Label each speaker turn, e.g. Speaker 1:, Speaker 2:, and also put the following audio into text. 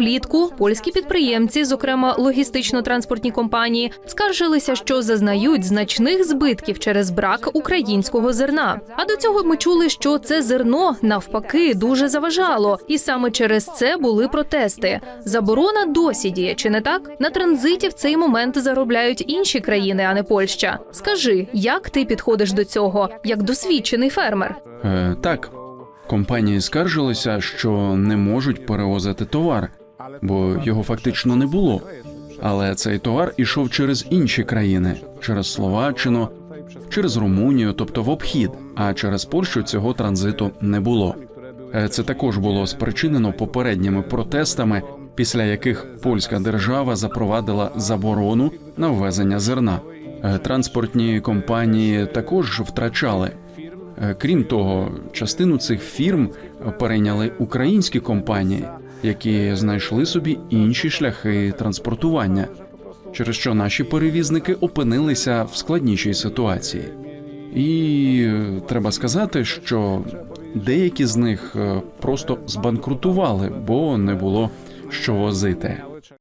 Speaker 1: Влітку польські підприємці, зокрема логістично-транспортні компанії, скаржилися, що зазнають значних збитків через брак українського зерна. А до цього ми чули, що це зерно навпаки дуже заважало, і саме через це були протести. Заборона досі діє, чи не так? На транзиті в цей момент заробляють інші країни, а не Польща. Скажи, як ти підходиш до цього, як досвідчений фермер?
Speaker 2: Е, так, компанії скаржилися, що не можуть перевозити товар, бо його фактично не було. Але цей товар ішов через інші країни, через Словаччину, через Румунію, тобто в обхід. А через Польщу цього транзиту не було. Е, Це також було спричинено попередніми протестами, після яких польська держава запровадила заборону на ввезення зерна. Е, Транспортні компанії також втрачали. Е, Крім того, частину цих фірм перейняли українські компанії, які знайшли собі інші шляхи транспортування, через що наші перевізники опинилися в складнішій ситуації. І е, треба сказати, що деякі з них е, просто збанкрутували, бо не було що возити.